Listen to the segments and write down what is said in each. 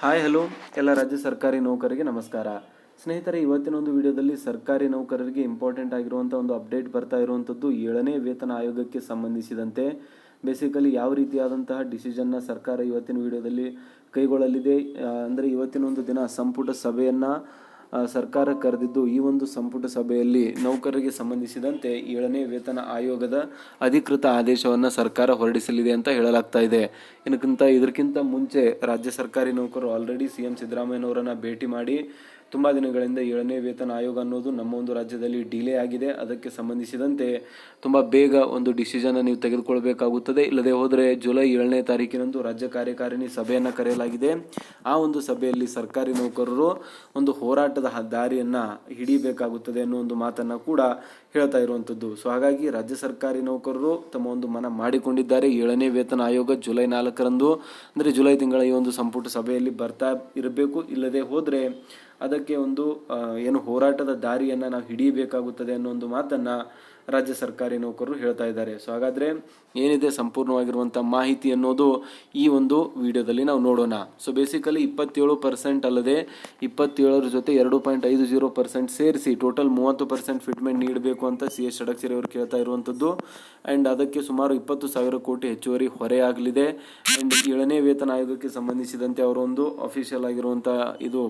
Hi, hello. ಎಲ್ಲ ರಾಜ್ಯ ಸರ್ಕಾರಿ ನೌಕರರಿಗೆ ನಮಸ್ಕಾರ. ಸ್ನೇಹಿತರೆ, ಇವತ್ತಿನ ಒಂದು ವಿಡಿಯೋದಲ್ಲಿ ಸರ್ಕಾರಿ ನೌಕರರಿಗೆ ಇಂಪಾರ್ಟೆಂಟ್ ಆಗಿರುವಂಥ ಒಂದು ಅಪ್ಡೇಟ್ ಬರ್ತಾ ಇರುವಂಥದ್ದು ಏಳನೇ ವೇತನ ಆಯೋಗಕ್ಕೆ ಸಂಬಂಧಿಸಿದಂತೆ. ಬೇಸಿಕಲಿ ಯಾವ ರೀತಿಯಾದಂತಹ ಡಿಸಿಷನ್ನ ಸರ್ಕಾರ ಇವತ್ತಿನ ವಿಡಿಯೋದಲ್ಲಿ ಕೈಗೊಳ್ಳಲಿದೆ? ಅಂದರೆ ಇವತ್ತಿನ ಒಂದು ದಿನ ಸಂಪುಟ ಸಭೆಯನ್ನು ಸರ್ಕಾರ ಕರೆದಿದ್ದು ಈ ಒಂದು ಸಂಪುಟ ಸಭೆಯಲ್ಲಿ ನೌಕರರಿಗೆ ಸಂಬಂಧಿಸಿದಂತೆ ಏಳನೇ ವೇತನ ಆಯೋಗದ ಅಧಿಕೃತ ಆದೇಶವನ್ನು ಸರ್ಕಾರ ಹೊರಡಿಸಲಿದೆ ಅಂತ ಹೇಳಲಾಗ್ತಾ ಇದೆ. ಏನಕ್ಕಿಂತ ಇದಕ್ಕಿಂತ ಮುಂಚೆ ರಾಜ್ಯ ಸರ್ಕಾರಿ ನೌಕರರು ಆಲ್ರೆಡಿ ಸಿ ಎಂ ಸಿದ್ದರಾಮಯ್ಯನವರನ್ನು ಭೇಟಿ ಮಾಡಿ ತುಂಬ ದಿನಗಳಿಂದ ಏಳನೇ ವೇತನ ಆಯೋಗ ಅನ್ನೋದು ನಮ್ಮ ಒಂದು ರಾಜ್ಯದಲ್ಲಿ ಡಿಲೇ ಆಗಿದೆ. ಅದಕ್ಕೆ ಸಂಬಂಧಿಸಿದಂತೆ ತುಂಬ ಬೇಗ ಒಂದು ಡಿಸಿಷನ್ ನೀವು ತೆಗೆದುಕೊಳ್ಬೇಕಾಗುತ್ತದೆ. ಇಲ್ಲದೆ ಹೋದರೆ ಜುಲೈ ಏಳನೇ ತಾರೀಕಿನಂದು ರಾಜ್ಯ ಕಾರ್ಯಕಾರಿಣಿ ಸಭೆಯನ್ನು ಕರೆಯಲಾಗಿದೆ. ಆ ಒಂದು ಸಭೆಯಲ್ಲಿ ಸರ್ಕಾರಿ ನೌಕರರು ಒಂದು ಹೋರಾಟದ ದಾರಿಯನ್ನು ಹಿಡಿಯಬೇಕಾಗುತ್ತದೆ ಅನ್ನೋ ಒಂದು ಮಾತನ್ನು ಕೂಡ ಹೇಳ್ತಾ ಇರುವಂಥದ್ದು ಸೊ ಹಾಗಾಗಿ ರಾಜ್ಯ ಸರ್ಕಾರಿ ನೌಕರರು ತಮ್ಮ ಒಂದು ಮನ ಮಾಡಿಕೊಂಡಿದ್ದಾರೆ. ಏಳನೇ ವೇತನ ಆಯೋಗ ಜುಲೈ ನಾಲ್ಕರಂದು, ಅಂದರೆ ಜುಲೈ ತಿಂಗಳ ಈ ಒಂದು ಸಂಪುಟ ಸಭೆಯಲ್ಲಿ ಬರ್ತಾ ಇರಬೇಕು. ಇಲ್ಲದೆ ಹೋದರೆ ಅದಕ್ಕೆ ಒಂದು ಏನು ಹೋರಾಟದ ದಾರಿಯನ್ನು ನಾವು ಹಿಡಿಯಬೇಕಾಗುತ್ತದೆ ಅನ್ನೋ ಒಂದು ಮಾತನ್ನು ರಾಜ್ಯ ಸರ್ಕಾರಿ ನೌಕರರು ಹೇಳ್ತಾ ಇದ್ದಾರೆ. ಸೊ ಹಾಗಾದರೆ ಏನಿದೆ ಸಂಪೂರ್ಣವಾಗಿರುವಂಥ ಮಾಹಿತಿ ಅನ್ನೋದು ಈ ಒಂದು ವಿಡಿಯೋದಲ್ಲಿ ನಾವು ನೋಡೋಣ. ಸೊ ಬೇಸಿಕಲಿ ಇಪ್ಪತ್ತೇಳು ಪರ್ಸೆಂಟ್ ಅಲ್ಲದೆ ಇಪ್ಪತ್ತೇಳರ ಜೊತೆ ಎರಡು ಪಾಯಿಂಟ್ ಐದು ಜೀರೋ ಪರ್ಸೆಂಟ್ ಸೇರಿಸಿ ಟೋಟಲ್ ಮೂವತ್ತು ಪರ್ಸೆಂಟ್ ಫಿಟ್ಮೆಂಟ್ ನೀಡಬೇಕು ಅಂತ ಸಿ ಎಸ್ ಷಡಕ್ಷರಿ ಅವರು ಕೇಳ್ತಾ ಇರುವಂಥದ್ದು ಆ್ಯಂಡ್ ಅದಕ್ಕೆ ಸುಮಾರು ಇಪ್ಪತ್ತು ಸಾವಿರ ಕೋಟಿ ಹೆಚ್ಚುವರಿ ಹೊರೆಯಾಗಲಿದೆ ಆ್ಯಂಡ್ ಏಳನೇ ವೇತನ ಆಯೋಗಕ್ಕೆ ಸಂಬಂಧಿಸಿದಂತೆ ಅವರೊಂದು ಅಫಿಷಿಯಲ್ ಆಗಿರುವಂಥ ಇದು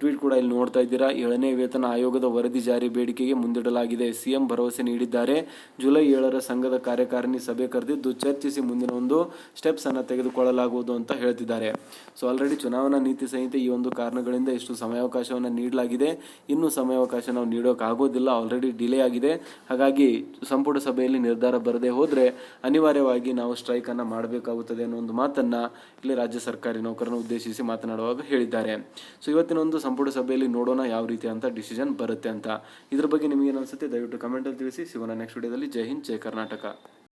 ಟ್ವೀಟ್ ಕೂಡ ಇಲ್ಲಿ ನೋಡ್ತಾ ಇದ್ದೀರಾ. ಏಳನೇ ವೇತನ ಆಯೋಗದ ವರದಿ ಜಾರಿ ಬೇಡಿಕೆಗೆ ಮುಂದಿಡಲಾಗಿದೆ. ಸಿಎಂ ಭರವಸೆ ನೀಡಿದ್ದಾರೆ. ಜುಲೈ ಏಳರ ಸಂಘದ ಕಾರ್ಯಕಾರಿಣಿ ಸಭೆ ಕರೆದಿದ್ದು ಚರ್ಚಿಸಿ ಮುಂದಿನ ಒಂದು ಸ್ಟೆಪ್ಸ್ ಅನ್ನು ತೆಗೆದುಕೊಳ್ಳಲಾಗುವುದು ಅಂತ ಹೇಳ್ತಿದ್ದಾರೆ. ಸೊ ಆಲ್ರೆಡಿ ಚುನಾವಣಾ ನೀತಿ ಸಂಹಿತೆ ಈ ಒಂದು ಕಾರಣಗಳಿಂದ ಇಷ್ಟು ಸಮಯಾವಕಾಶವನ್ನು ನೀಡಲಾಗಿದೆ. ಇನ್ನೂ ಸಮಯಾವಕಾಶ ನಾವು ನೀಡೋಕ್ಕಾಗೋದಿಲ್ಲ ಆಲ್ರೆಡಿ ಡಿಲೇ ಆಗಿದೆ. ಹಾಗಾಗಿ ಸಂಪುಟ ಸಭೆಯಲ್ಲಿ ನಿರ್ಧಾರ ಬರದೇ ಹೋದರೆ ಅನಿವಾರ್ಯವಾಗಿ ನಾವು ಸ್ಟ್ರೈಕ್ ಅನ್ನು ಮಾಡಬೇಕಾಗುತ್ತದೆ ಅನ್ನೋ ಒಂದು ಮಾತನ್ನ ಇಲ್ಲಿ ರಾಜ್ಯ ಸರ್ಕಾರಿ ನೌಕರನ್ನು ಉದ್ದೇಶಿಸಿ ಮಾತನಾಡುವಾಗ ಹೇಳಿದ್ದಾರೆ. ಸೊ ಇವತ್ತಿನ ಒಂದು ಸಂಪುಟ ಸಭೆಯಲ್ಲಿ ನೋಡೋಣ ಯಾವ ರೀತಿ ಅಂತ ಡಿಸಿಷನ್ ಬರುತ್ತೆ ಅಂತ. ಇದ್ರ ಬಗ್ಗೆ ನಿಮಗೆ ಅನ್ಸುತ್ತೆ? ದಯವಿಟ್ಟು ಕಮೆಂಟಲ್ಲಿ ತಿಳಿಸಿ ಸಿಗೋಣ ನೆಕ್ಸ್ಟ್ ವಿಡಿಯೋದಲ್ಲಿ ಜೈ ಹಿಂದ್ ಜೈ ಕರ್ನಾಟಕ.